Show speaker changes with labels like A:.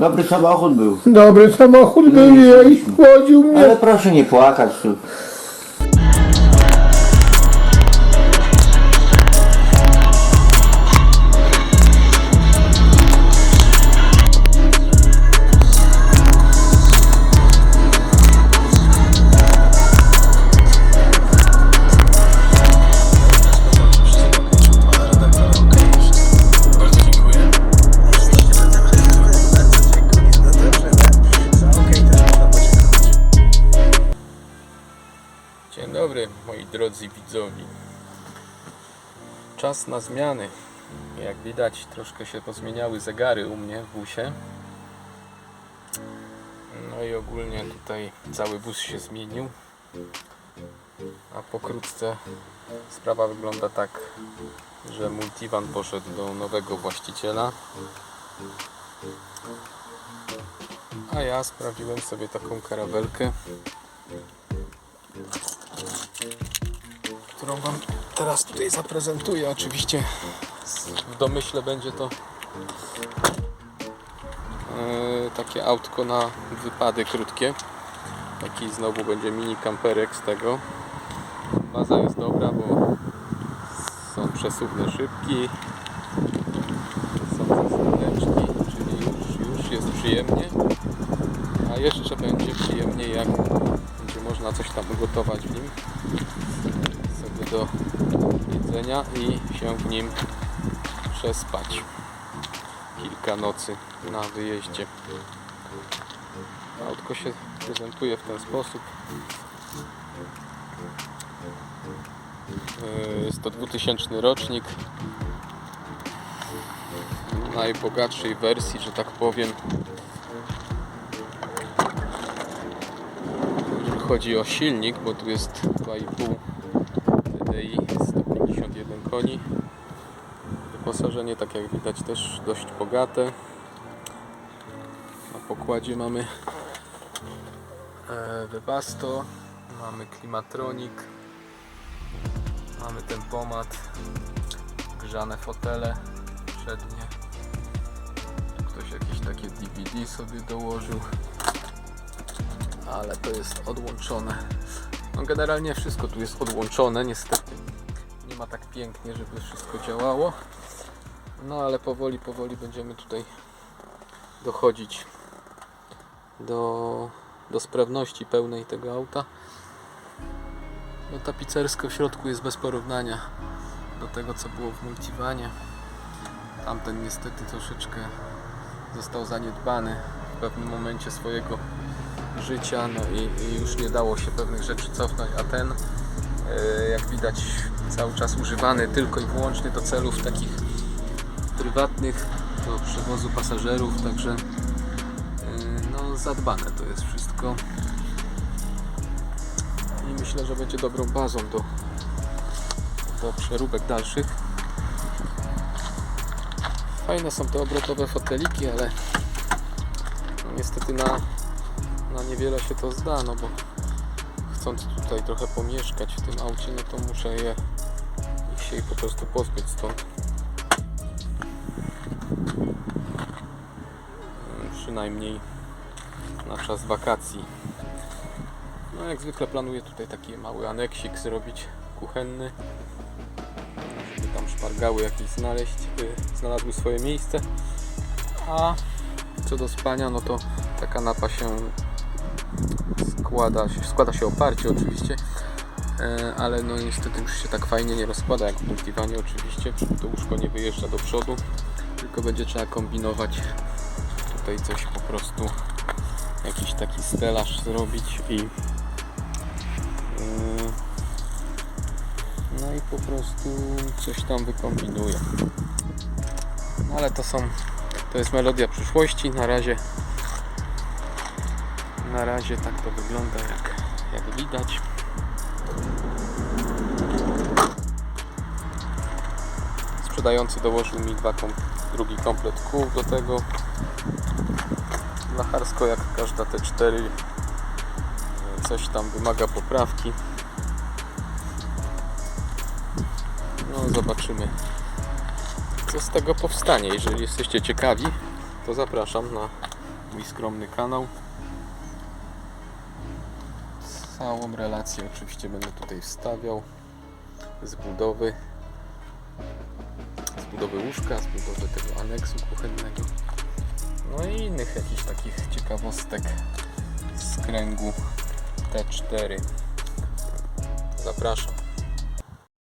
A: Dobry samochód był.
B: Dobry samochód był i chłodził mnie.
A: Ale proszę nie płakać. tu.
C: Dobry moi drodzy widzowie. Czas na zmiany. Jak widać troszkę się pozmieniały zegary u mnie w busie. No i ogólnie tutaj cały bus się zmienił. A pokrótce sprawa wygląda tak, że multivan poszedł do nowego właściciela. A ja sprawiłem sobie taką karawelkę, którą Wam teraz tutaj zaprezentuję. Oczywiście w domyśle będzie to e, takie autko na wypady krótkie. Taki znowu będzie mini kamperek z tego. Baza jest dobra, bo są przesuwne szybki, są zasadeczki, czyli już, już jest przyjemnie. A jeszcze będzie przyjemniej, jak będzie można coś tam ugotować w nim do jedzenia i się w nim przespać kilka nocy na wyjeździe. Autko się prezentuje w ten sposób. Yy, Jest to 2000 rocznik najbogatszej wersji, że tak powiem. Jeżeli chodzi o silnik, bo tu jest 2,5 TDI 151 koni. Wyposażenie, tak jak widać, też dość bogate. Na pokładzie mamy e, Webasto, mamy Klimatronik, mamy tempomat, grzane fotele przednie. Tu ktoś jakieś takie DVD sobie dołożył, ale to jest odłączone. No generalnie wszystko tu jest odłączone, niestety. Nie ma tak pięknie, żeby wszystko działało. No ale powoli, powoli będziemy tutaj dochodzić do, do sprawności pełnej tego auta. No tapicersko w środku jest bez porównania do tego co było w Multivanie. Tamten niestety troszeczkę został zaniedbany w pewnym momencie swojego życia, no i, i już nie dało się pewnych rzeczy cofnąć, a ten e, jak widać cały czas używany tylko i wyłącznie do celów takich prywatnych, do przewozu pasażerów, także e, no zadbane to jest wszystko i myślę, że będzie dobrą bazą do, do przeróbek dalszych. Fajne są te obrotowe foteliki, ale no niestety na, na niewiele się to zda, no bo chcąc tutaj trochę pomieszkać w tym aucie, no to muszę je się po prostu pozbyć stąd. Mm, Przynajmniej na czas wakacji. No jak zwykle planuję tutaj taki mały aneksik zrobić kuchenny, żeby tam szpargały jakieś znaleźć, by znalazły swoje miejsce. A co do spania, no to ta kanapa się składa, się- składa się oparcie oczywiście, e, ale no niestety już się tak fajnie nie rozkłada jak w multiwanie oczywiście, to łóżko nie wyjeżdża do przodu, tylko będzie trzeba kombinować tutaj coś po prostu jakiś taki stelaż zrobić i yy, no i po prostu coś tam wykombinuję. No ale to są to jest melodia przyszłości. Na razie na razie tak to wygląda jak, jak widać. Sprzedający dołożył mi dwa kom, drugi komplet kół do tego. Lacharsko jak każda te cztery coś tam wymaga poprawki. No zobaczymy co z tego powstanie. Jeżeli jesteście ciekawi, to zapraszam na mój skromny kanał. Całą relację oczywiście będę tutaj wstawiał. Z budowy. Z budowy łóżka, z budowy tego aneksu kuchennego. No i innych jakichś takich ciekawostek z kręgu T4 zapraszam